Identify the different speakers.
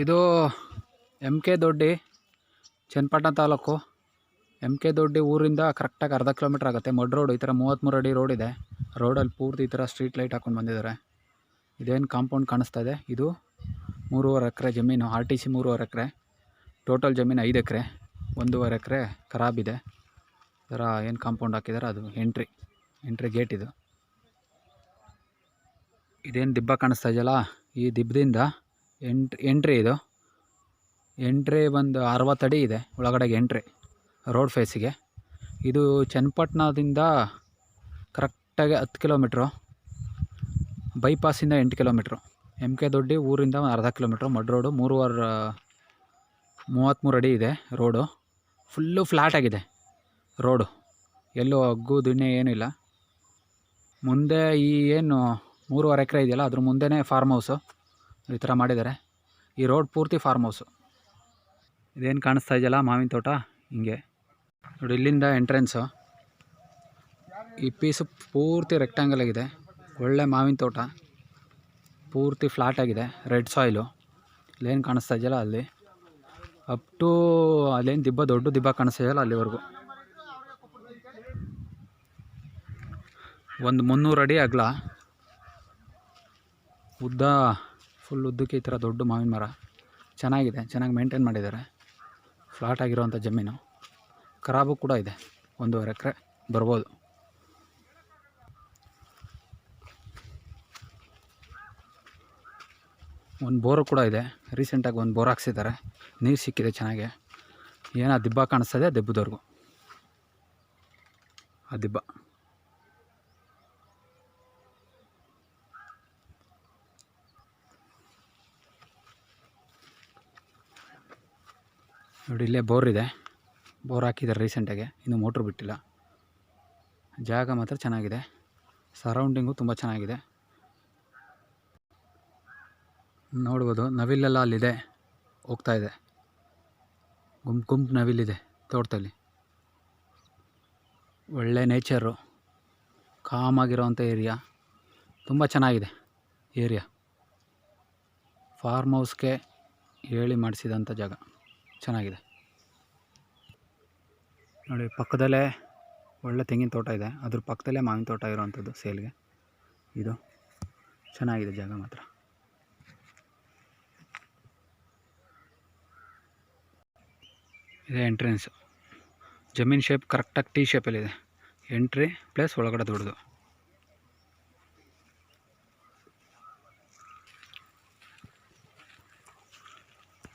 Speaker 1: ಇದು M K Doddi Channapatna ತಾಲೂಕು. M K Doddi ಊರಿಂದ ಕರೆಕ್ಟಾಗಿ ಅರ್ಧ ಕಿಲೋಮೀಟ್ರ್ ಆಗುತ್ತೆ. ಮಡ್ ರೋಡ್ ಈ ಥರ ಮೂವತ್ತ್ಮೂರು ಅಡಿ ರೋಡ್ ಇದೆ. ರೋಡಲ್ಲಿ ಪೂರ್ತಿ ಈ ಥರ ಸ್ಟ್ರೀಟ್ ಲೈಟ್ ಹಾಕೊಂಡು ಬಂದಿದ್ದಾರೆ. ಇದೇನು ಕಾಂಪೌಂಡ್ ಕಾಣಿಸ್ತಾ ಇದೆ? ಇದು ಮೂರುವರೆ ಎಕರೆ ಜಮೀನು ಆರ್ ಟಿ ಸಿ ಮೂರುವರೆ ಎಕರೆ. ಟೋಟಲ್ ಜಮೀನು ಐದು ಎಕರೆ. ಒಂದೂವರೆ ಎಕರೆ ಖರಾಬಿದೆ ಥರ ಏನು ಕಾಂಪೌಂಡ್ ಹಾಕಿದ್ದಾರೆ ಅದು ಎಂಟ್ರಿ ಎಂಟ್ರಿ ಗೇಟ್ ಇದು. ಇದೇನು ದಿಬ್ಬ ಕಾಣಿಸ್ತಾ ಇದೆಯಲ್ಲ? ಈ ದಿಬ್ಬದಿಂದ ಎಂಟ್, ಎಂಟ್ರಿ ಇದು. ಎಂಟ್ರಿ ಒಂದು ಅರವತ್ತಡಿ ಇದೆ, ಒಳಗಡೆಗೆ ಎಂಟ್ರಿ ರೋಡ್ ಫೇಸಿಗೆ ಇದು ಚನ್ನಪಟ್ಟಣದಿಂದ ಕರೆಕ್ಟಾಗಿ ಹತ್ತು ಕಿಲೋಮೀಟ್ರು ಬೈಪಾಸಿಂದ ಎಂಟು ಕಿಲೋಮೀಟ್ರು. ಎಂ ಕೆ ದೊಡ್ಡಿ ಊರಿಂದ ಒಂದು ಅರ್ಧ ಕಿಲೋಮೀಟ್ರು, ಮಡ್ ರೋಡು ಮೂರುವರೆ ಮೂವತ್ತ್ಮೂರು ಅಡಿ ಇದೆ ರೋಡು ಫುಲ್ಲು ಫ್ಲ್ಯಾಟಾಗಿದೆ ರೋಡು ಎಲ್ಲೂ ಹಗ್ಗು, ದಿಣ್ಣೆ ಏನೂ ಇಲ್ಲ. ಮುಂದೆ ಈ ಏನು ಮೂರುವರೆ ಎಕರೆ ಇದೆಯಲ್ಲ, ಅದ್ರ ಮುಂದೆನೇ ಫಾರ್ಮ್ ಹೌಸು ಈ ಥರ ಮಾಡಿದ್ದಾರೆ. ಈ ರೋಡ್ ಪೂರ್ತಿ ಫಾರ್ಮ್ ಹೌಸು ಇದೇನು ಕಾಣಿಸ್ತಾ ಇದೆಯಲ್ಲ ಮಾವಿನ ತೋಟ? ಹಿಂಗೆ. ನೋಡಿ, ಇಲ್ಲಿಂದ ಎಂಟ್ರೆನ್ಸು ಈ ಪೀಸು ಪೂರ್ತಿ ರೆಕ್ಟ್ಯಾಂಗಲ್ ಆಗಿದೆ. ಒಳ್ಳೆ ಮಾವಿನ ತೋಟ. ಪೂರ್ತಿ ಫ್ಲಾಟ್ ಆಗಿದೆ. ರೆಡ್ ಸಾಯಿಲು ಇಲ್ಲೇನು ಕಾಣಿಸ್ತಾ ಇದೆಯಲ್ಲ ಅಲ್ಲಿ? ಅಪ್ ಟು ಅಲ್ಲೇನು ದಿಬ್ಬ, ದೊಡ್ಡ ದಿಬ್ಬ ಕಾಣಿಸ್ತಾ ಇದೆಯಲ್ಲ ಅಲ್ಲಿವರೆಗೂ. ಒಂದು ಮುನ್ನೂರು ಅಡಿ ಅಗಲ. ಉದ್ದ ಫುಲ್ ಉದ್ದಕ್ಕೆ ಈ ಥರ ದೊಡ್ಡ ಮಾವಿನ ಮರ. ಚೆನ್ನಾಗಿದೆ, ಚೆನ್ನಾಗಿ ಮೇಂಟೈನ್ ಮಾಡಿದ್ದಾರೆ. ಫ್ಲಾಟ್ ಆಗಿರೋವಂಥ ಜಮೀನು. ಖರಾಬು ಕೂಡ ಇದೆ, ಒಂದೂವರೆ ಎಕರೆ ಬರ್ಬೋದು. ಒಂದು ಬೋರು ಕೂಡ ಇದೆ ರೀಸೆಂಟಾಗಿ ಒಂದು ಬೋರ್ ಹಾಕ್ಸಿದ್ದಾರೆ. ನೀರು ಸಿಕ್ಕಿದೆ ಚೆನ್ನಾಗಿ. ಏನೋ ದಿಬ್ಬ ಕಾಣಿಸ್ತದೆ ದೆಬ್ಬದವ್ರಿಗೂ. ಆ ದಿಬ್ಬ. ನೋಡಿ, ಇಲ್ಲೇ ಬೋರ್ ಇದೆ. ಬೋರ್ ಹಾಕಿದ್ದಾರೆ ರೀಸೆಂಟಾಗೆ ಇನ್ನು ಮೋಟ್ರ್ ಬಿಟ್ಟಿಲ್ಲ. ಜಾಗ ಮಾತ್ರ ಚೆನ್ನಾಗಿದೆ. ಸರೌಂಡಿಂಗು ತುಂಬ ಚೆನ್ನಾಗಿದೆ. ನೋಡ್ಬೋದು, ನವಿಲೆಲ್ಲ ಅಲ್ಲಿದೆ. ಹೋಗ್ತಾ ಇದೆ. ಗುಂಪು ಗುಂಪು ನವಿಲಿದೆ ತೋಟದಲ್ಲಿ. ಒಳ್ಳೆ ನೇಚರು ಕಾಮಾಗಿರೋವಂಥ ಏರಿಯಾ ತುಂಬ ಚೆನ್ನಾಗಿದೆ ಏರಿಯಾ ಫಾರ್ಮ್ ಹೌಸ್ಗೆ ಹೇಳಿ ಮಾಡಿಸಿದಂಥ ಜಾಗ. ಚೆನ್ನಾಗಿದೆ. ನೋಡಿ, ಪಕ್ಕದಲ್ಲೇ ಒಳ್ಳೆ ತೆಂಗಿನ ತೋಟ ಇದೆ. ಅದ್ರ ಪಕ್ಕದಲ್ಲೇ ಮಾವಿನ ತೋಟ ಇರೋವಂಥದ್ದು ಸೇಲ್ಗೆ. ಇದು ಚೆನ್ನಾಗಿದೆ ಜಾಗ ಮಾತ್ರ. ಇದೆ ಎಂಟ್ರೆನ್ಸು ಜಮೀನ್ ಶೇಪ್ ಕರೆಕ್ಟಾಗಿ ಟೀ ಶೇಪಲ್ಲಿದೆ ಎಂಟ್ರಿ ಪ್ಲಸ್ ಒಳಗಡೆ ದೊಡ್ಡದು.